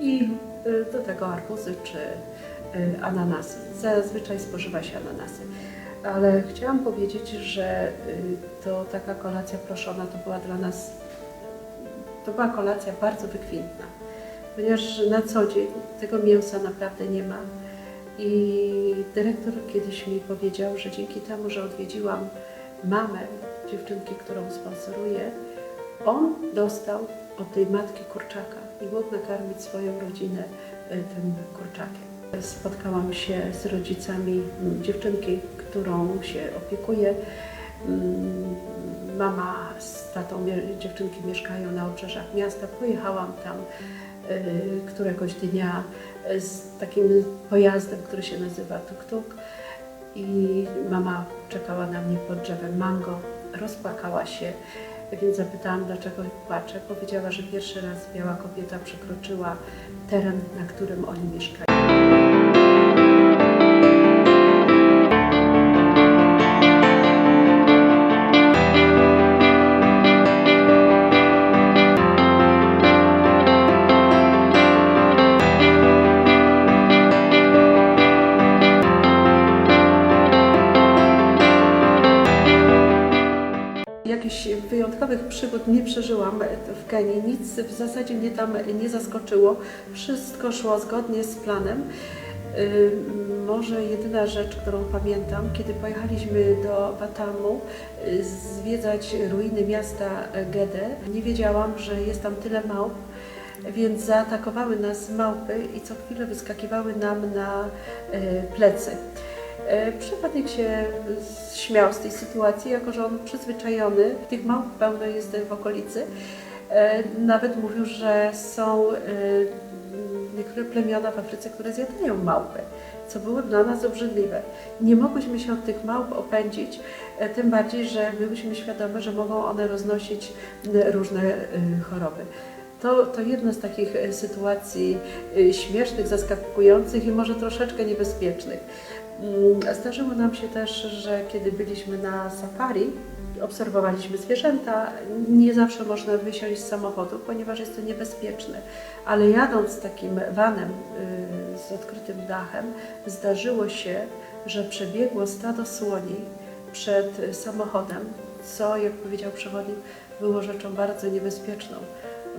i y, do tego arbuzy czy y, ananasy. Zazwyczaj spożywa się ananasy. Ale chciałam powiedzieć, że y, to taka kolacja proszona to była dla nas, to była kolacja bardzo wykwintna, ponieważ na co dzień tego mięsa naprawdę nie ma. I dyrektor kiedyś mi powiedział, że dzięki temu, że odwiedziłam mamę dziewczynki, którą sponsoruję, on dostał od tej matki kurczaka i mógł nakarmić swoją rodzinę y, tym kurczakiem. Spotkałam się z rodzicami mm, dziewczynki, którą się opiekuję. Mm, Mama z tatą dziewczynki mieszkają na obrzeżach miasta. Pojechałam tam y, któregoś dnia y, z takim pojazdem, który się nazywa tuk-tuk i mama czekała na mnie pod drzewem mango. Rozpłakała się, więc zapytałam, dlaczego płacze. Powiedziała, że pierwszy raz biała kobieta przekroczyła teren, na którym oni mieszkają. W Kenii. Nic w zasadzie mnie tam nie zaskoczyło. Wszystko szło zgodnie z planem. Ym, Może jedyna rzecz, którą pamiętam, kiedy pojechaliśmy do Batamu y, zwiedzać ruiny miasta Gede, nie wiedziałam, że jest tam tyle małp, więc zaatakowały nas małpy i co chwilę wyskakiwały nam na y, plecy. Przypadek się śmiał z tej sytuacji, jako że on przyzwyczajony, tych małp pełno jest w okolicy. E, Nawet mówił, że są e, niektóre plemiona w Afryce, które zjadają małpy, co było dla nas obrzydliwe. Nie mogłyśmy się od tych małp opędzić, e, tym bardziej, że byłyśmy świadome, że mogą one roznosić różne choroby. To, to jedna z takich sytuacji śmiesznych, zaskakujących i może troszeczkę niebezpiecznych. Mm, Zdarzyło nam się też, że kiedy byliśmy na safari, obserwowaliśmy zwierzęta, nie zawsze można wysiąść z samochodu, ponieważ jest to niebezpieczne. Ale jadąc takim vanem y, z odkrytym dachem, zdarzyło się, że przebiegło stado słoni przed samochodem, co, jak powiedział przewodnik, było rzeczą bardzo niebezpieczną,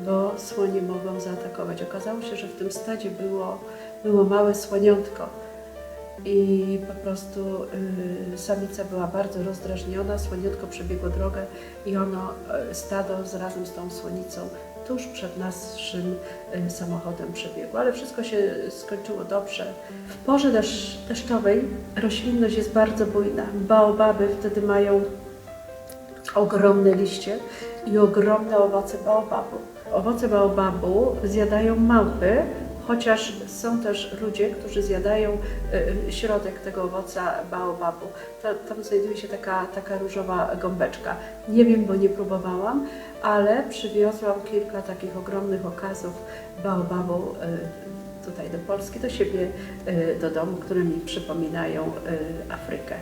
bo słonie mogą zaatakować. Okazało się, że w tym stadzie było, było małe słoniątko. I po prostu y, samica była bardzo rozdrażniona, słoniutko przebiegło drogę i ono, y, stado z, razem z tą słonicą tuż przed naszym y, samochodem przebiegło. Ale wszystko się skończyło dobrze. W porze deszcz, deszczowej roślinność jest bardzo bujna. Baobaby wtedy mają ogromne liście i ogromne owoce baobabu. Owoce baobabu zjadają małpy, chociaż są też ludzie, którzy zjadają y, środek tego owoca baobabu. Ta, tam znajduje się taka, taka różowa gąbeczka. Nie wiem, bo nie próbowałam, ale przywiozłam kilka takich ogromnych okazów baobabu y, tutaj do Polski, do siebie, y, do domu, które mi przypominają Afrykę.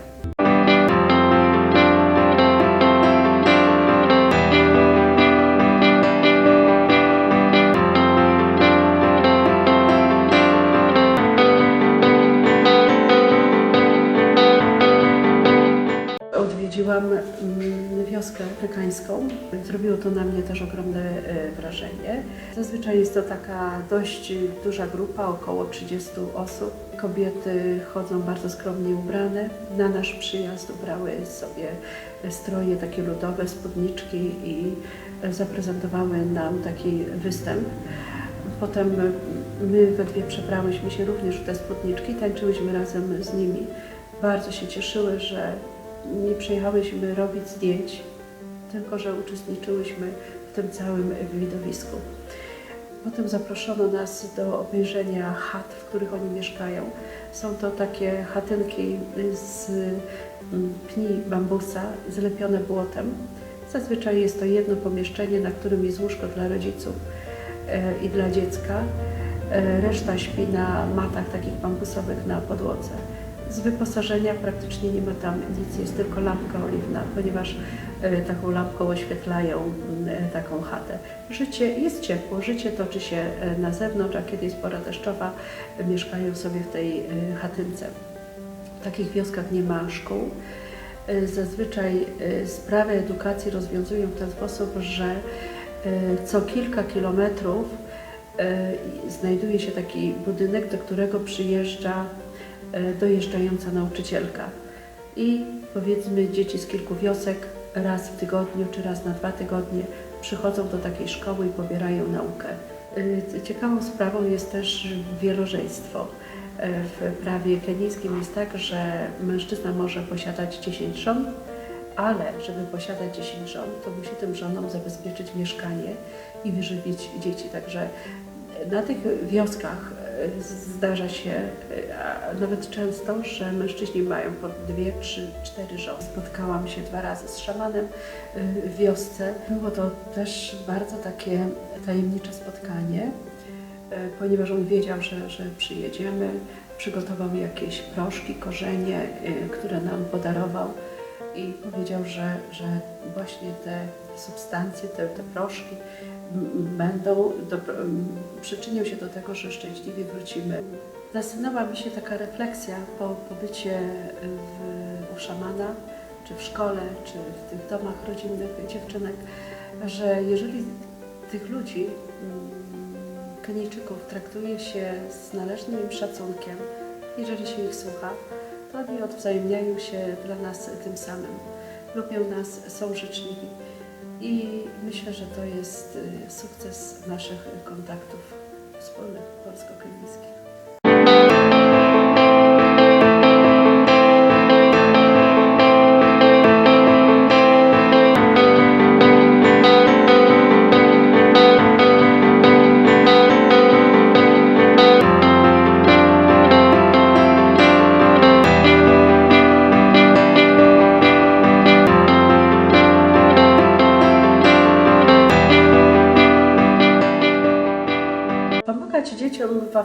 Afrykańską. Zrobiło to na mnie też ogromne e, wrażenie. Zazwyczaj jest to taka dość duża grupa, około 30 osób. Kobiety chodzą bardzo skromnie ubrane. Na nasz przyjazd ubrały sobie stroje takie ludowe, spódniczki i zaprezentowały nam taki występ. Potem my we dwie przebrałyśmy się również w te spódniczki, tańczyłyśmy razem z nimi. Bardzo się cieszyły, że nie przyjechałyśmy robić zdjęć, tylko że uczestniczyłyśmy w tym całym widowisku. Potem zaproszono nas do obejrzenia chat, w których oni mieszkają. Są to takie chatynki z mm, pni bambusa zlepione błotem. Zazwyczaj jest to jedno pomieszczenie, na którym jest łóżko dla rodziców e, i dla dziecka. E, Reszta śpi na matach takich bambusowych na podłodze. Z wyposażenia praktycznie nie ma tam nic, jest tylko lampka oliwna, ponieważ e, taką lampką oświetlają e, taką chatę. Życie jest ciepło, życie toczy się e, na zewnątrz, a kiedy jest pora deszczowa, mieszkają sobie w tej chatynce. W takich wioskach nie ma szkół. Zazwyczaj sprawy edukacji rozwiązują w ten sposób, że co kilka kilometrów znajduje się taki budynek, do którego przyjeżdża dojeżdżająca nauczycielka. I powiedzmy dzieci z kilku wiosek raz w tygodniu czy raz na dwa tygodnie przychodzą do takiej szkoły i pobierają naukę. E, Ciekawą sprawą jest też wielożeństwo. E, W prawie kenijskim jest tak, że mężczyzna może posiadać 10 żon, ale żeby posiadać 10 żon, to musi tym żonom zabezpieczyć mieszkanie i wyżywić dzieci. Także na tych wioskach e, zdarza się, e, a nawet często, że mężczyźni mają po dwie, trzy, cztery żony. Spotkałam się dwa razy z szamanem e, w wiosce. Było to też bardzo takie tajemnicze spotkanie, e, ponieważ on wiedział, że, że przyjedziemy. Przygotował jakieś proszki, korzenie, które nam podarował i powiedział, że, że właśnie te substancje, te, te proszki będą, do, przyczynią się do tego, że szczęśliwie wrócimy. Nasunęła mi się taka refleksja po pobycie w, u szamana, czy w szkole, czy w tych domach rodzinnych dziewczynek, że jeżeli tych ludzi, Kenijczyków, traktuje się z należnym im szacunkiem, jeżeli się ich słucha, oni odwzajemniają się dla nas tym samym. Lubią nas, są życzliwi. I myślę, że to jest y, sukces naszych kontaktów wspólnych polsko-kenijskich.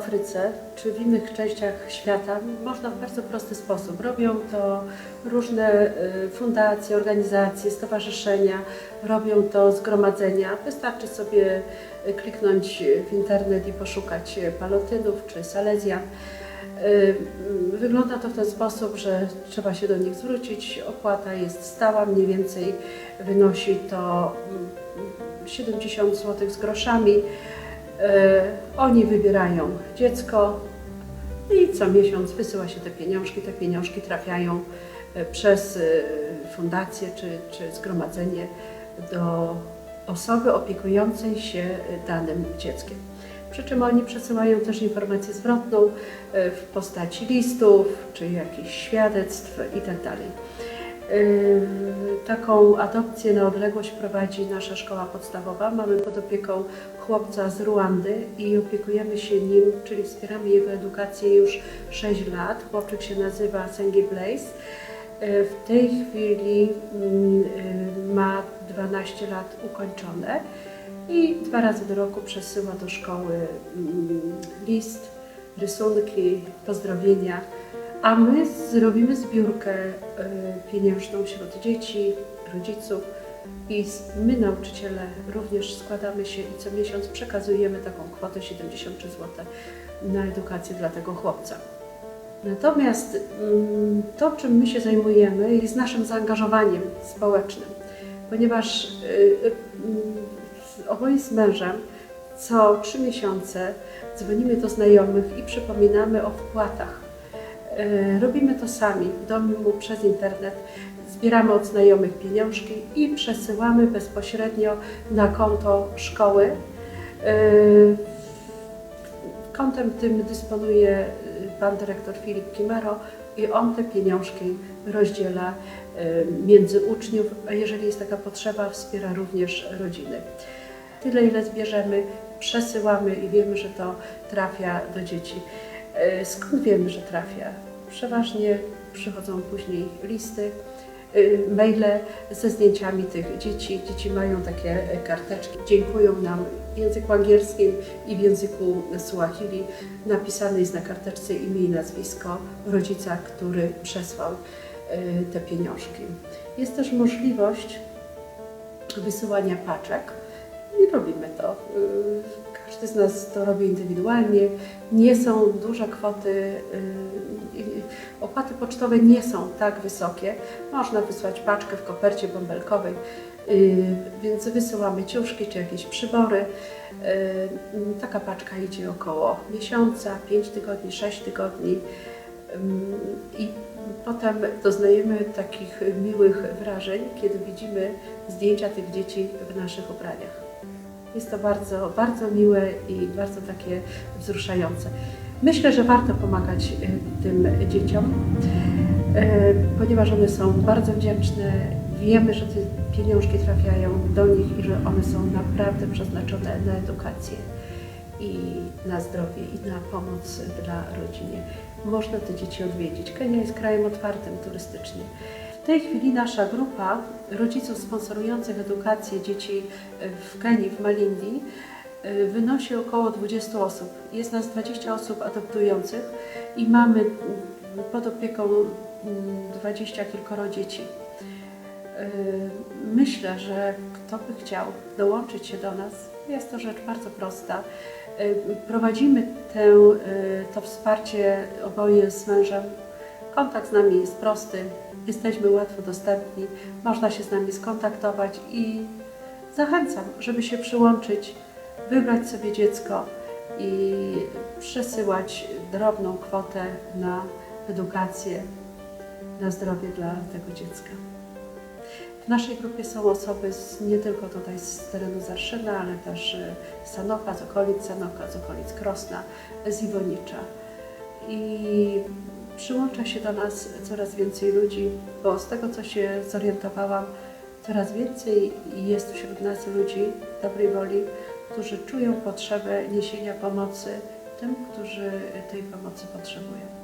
Afryce czy w innych częściach świata można w bardzo prosty sposób. Robią to różne y, fundacje, organizacje, stowarzyszenia, robią to zgromadzenia. Wystarczy sobie y, kliknąć w internet i poszukać palotynów czy salezjan. Y, Wygląda to w ten sposób, że trzeba się do nich zwrócić. Opłata jest stała, mniej więcej wynosi to mm, 70 zł z groszami. E, Oni wybierają dziecko i co miesiąc wysyła się te pieniążki. Te pieniążki trafiają e, przez e, fundację czy, czy zgromadzenie do osoby opiekującej się danym dzieckiem. Przy czym oni przesyłają też informację zwrotną w postaci listów czy jakichś świadectw itd. Yy, Taką adopcję na odległość prowadzi nasza szkoła podstawowa. Mamy pod opieką chłopca z Ruandy i opiekujemy się nim, czyli wspieramy jego edukację już 6 lat. Chłopczyk się nazywa Sengi Blaze. Yy, W tej chwili yy, ma 12 lat ukończone i dwa razy do roku przesyła do szkoły mm, list, rysunki, pozdrowienia. A my zrobimy zbiórkę y, pieniężną wśród dzieci, rodziców i my nauczyciele również składamy się i co miesiąc przekazujemy taką kwotę 73 zł na edukację dla tego chłopca. Natomiast mm, to, czym my się zajmujemy, jest naszym zaangażowaniem społecznym, ponieważ y, y, oboje z mężem co trzy miesiące dzwonimy do znajomych i przypominamy o wpłatach. E, Robimy to sami w domu przez internet. Zbieramy od znajomych pieniążki i przesyłamy bezpośrednio na konto szkoły. E, Kontem tym dysponuje e, pan dyrektor Filip Kimero i on te pieniążki rozdziela między uczniów, a jeżeli jest taka potrzeba, wspiera również rodziny. Tyle, ile zbierzemy, przesyłamy i wiemy, że to trafia do dzieci. E, Skąd wiemy, że trafia? Przeważnie przychodzą później listy y, maile ze zdjęciami tych dzieci. Dzieci mają takie e, karteczki. Dziękują nam w języku angielskim i w języku Suahili. Napisane jest na karteczce imię i nazwisko rodzica, który przesłał te pieniążki. Jest też możliwość wysyłania paczek i robimy to. Każdy z nas to robi indywidualnie. Nie są duże kwoty, y, y, opłaty pocztowe nie są tak wysokie. Można wysłać paczkę w kopercie bąbelkowej, y, więc wysyłamy ciuszki czy jakieś przybory. Taka paczka idzie około miesiąca, 5 tygodni, 6 tygodni. I potem doznajemy takich miłych wrażeń, kiedy widzimy zdjęcia tych dzieci w naszych ubraniach. Jest to bardzo, bardzo miłe i bardzo takie wzruszające. Myślę, że warto pomagać y, tym dzieciom, y, ponieważ one są bardzo wdzięczne. Wiemy, że te pieniążki trafiają do nich i że one są naprawdę przeznaczone na edukację i na zdrowie i na pomoc dla rodzinie. Można te dzieci odwiedzić. Kenia jest krajem otwartym turystycznie. W tej chwili nasza grupa rodziców sponsorujących edukację dzieci w Kenii, w Malindi, y, wynosi około 20 osób. Jest nas 20 osób adoptujących i mamy mm, pod opieką mm, 20 kilkoro dzieci. Y, Myślę, że kto by chciał dołączyć się do nas, jest to rzecz bardzo prosta. Y, Prowadzimy tę, y, to wsparcie oboje z mężem. Kontakt z nami jest prosty, jesteśmy łatwo dostępni, można się z nami skontaktować i zachęcam, żeby się przyłączyć, wybrać sobie dziecko i przesyłać drobną kwotę na edukację, na zdrowie dla tego dziecka. W naszej grupie są osoby z, nie tylko tutaj z terenu Zarszyna, ale też e, z Sanoka, z okolic Sanoka, z okolic Krosna, z Iwonicza. I przyłącza się do nas coraz więcej ludzi, bo z tego, co się zorientowałam, coraz więcej jest wśród nas ludzi dobrej woli, którzy czują potrzebę niesienia pomocy tym, którzy tej pomocy potrzebują.